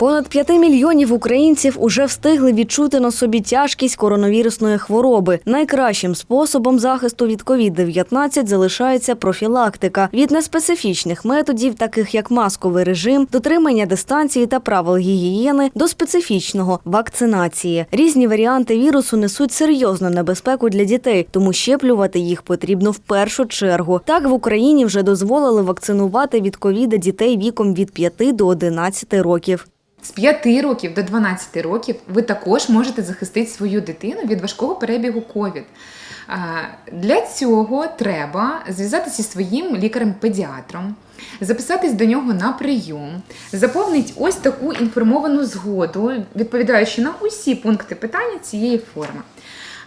Понад 5 мільйонів українців уже встигли відчути на собі тяжкість коронавірусної хвороби. Найкращим способом захисту від COVID-19 залишається профілактика від неспецифічних методів, таких як масковий режим, дотримання дистанції та правил гігієни, до специфічного вакцинації. Різні варіанти вірусу несуть серйозну небезпеку для дітей, тому щеплювати їх потрібно в першу чергу. Так в Україні вже дозволили вакцинувати від ковіда дітей віком від 5 до 11 років. З 5 років до 12 років ви також можете захистити свою дитину від важкого перебігу COVID. Для цього треба зв'язатися зі своїм лікарем-педіатром, записатись до нього на прийом, заповнити ось таку інформовану згоду, відповідаючи на усі пункти питання цієї форми.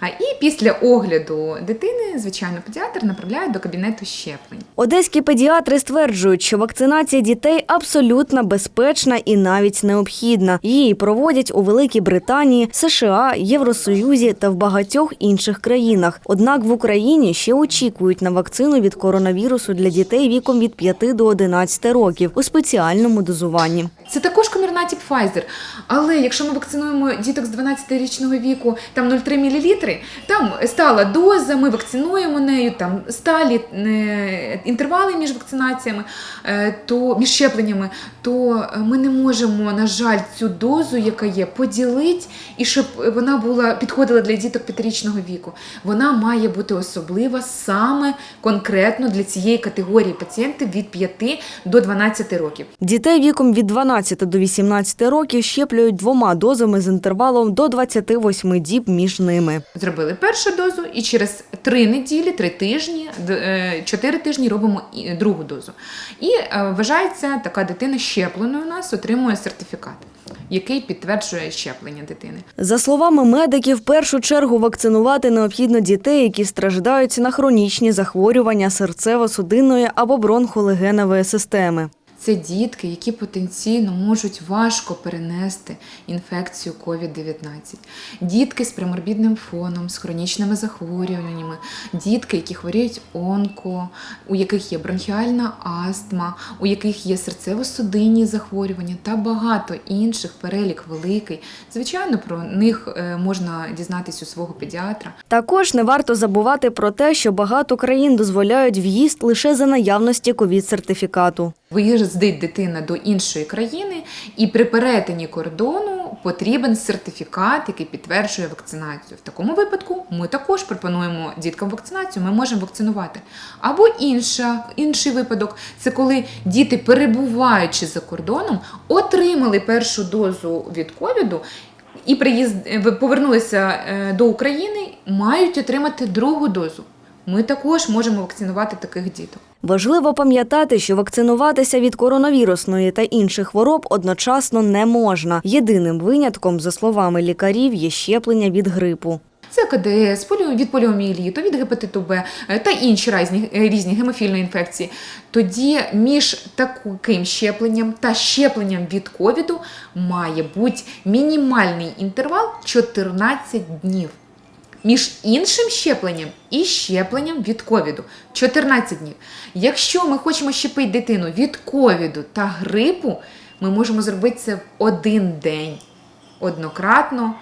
І після огляду дитини, звичайно, педіатр направляє до кабінету щеплень. Одеські педіатри стверджують, що вакцинація дітей абсолютно безпечна і навіть необхідна. Її проводять у Великій Британії, США, Євросоюзі та в багатьох інших країнах. Однак в Україні ще очікують на вакцину від коронавірусу для дітей віком від 5 до 11 років у спеціальному дозуванні. Це також Comirnaty Pfizer. Але якщо ми вакцинуємо діток з 12-річного віку там 0,3 мл, там стала доза, ми вакцинуємо нею, там сталі е, інтервали між вакцинаціями, е, то між щепленнями, то ми не можемо, на жаль, цю дозу, яка є, поділити і щоб вона була підходила для діток 5-річного віку. Вона має бути особлива саме конкретно для цієї категорії пацієнтів від 5 до 12 років. Дітей віком від 12 до 18 років щеплюють двома дозами з інтервалом до 28 діб між ними. Зробили першу дозу, і через три неділі, три тижні, е, чотири тижні робимо і- другу дозу. І е, вважається така дитина щепленою у нас, отримує сертифікат, який підтверджує щеплення дитини. За словами медиків, в першу чергу вакцинувати необхідно дітей, які страждають на хронічні захворювання серцево-судинної або бронхолегенової системи. Це дітки, які потенційно можуть важко перенести інфекцію COVID-19. Дітки з преморбідним фоном, з хронічними захворюваннями, дітки, які хворіють онко, у яких є бронхіальна астма, у яких є серцево-судинні захворювання та багато інших перелік великий. Звичайно, про них е, можна дізнатись у свого педіатра. Також не варто забувати про те, що багато країн дозволяють в'їзд лише за наявності ковід-сертифікату. Виїздить дитина до іншої країни, і при перетині кордону потрібен сертифікат, який підтверджує вакцинацію. В такому випадку ми також пропонуємо діткам вакцинацію, ми можемо вакцинувати. Або інша, інший випадок це коли діти, перебуваючи за кордоном, отримали першу дозу від ковіду. І приїзд е, повернулися е, до України, мають отримати другу дозу. Ми також можемо вакцинувати таких діток. Важливо пам'ятати, що вакцинуватися від коронавірусної та інших хвороб одночасно не можна. Єдиним винятком, за словами лікарів, є щеплення від грипу. Це КДС, від поліомієліту, від гепатиту Б та інші різні, різні гемофільні інфекції. Тоді між таким щепленням та щепленням від ковіду має бути мінімальний інтервал 14 днів. Між іншим щепленням і щепленням від ковіду 14 днів. Якщо ми хочемо щепити дитину від ковіду та грипу, ми можемо зробити це в один день однократно,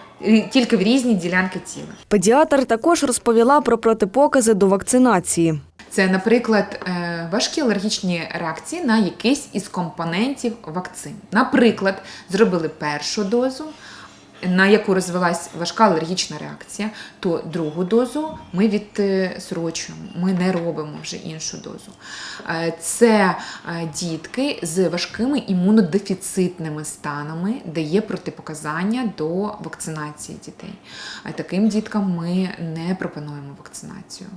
тільки в різні ділянки тіла. Педіатр також розповіла про протипокази до вакцинації. Це, наприклад, е, важкі алергічні реакції на якийсь із компонентів вакцин. Наприклад, зробили першу дозу, на яку розвилась важка алергічна реакція, то другу дозу ми відсрочуємо, ми не робимо вже іншу дозу. Е, Це е, дітки з важкими імунодефіцитними станами, де є протипоказання до вакцинації дітей. Е, Таким діткам ми не пропонуємо вакцинацію.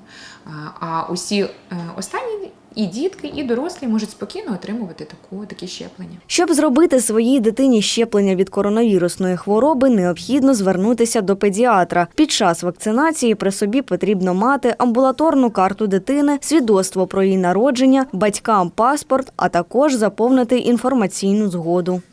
Е, А усі е, останні і дітки, і дорослі можуть спокійно отримувати таку, такі щеплення. Щоб зробити своїй дитині щеплення від коронавірусної хвороби, необхідно звернутися до педіатра. Під час вакцинації при собі потрібно мати амбулаторну карту дитини, свідоцтво про її народження, батькам паспорт, а також заповнити інформаційну згоду.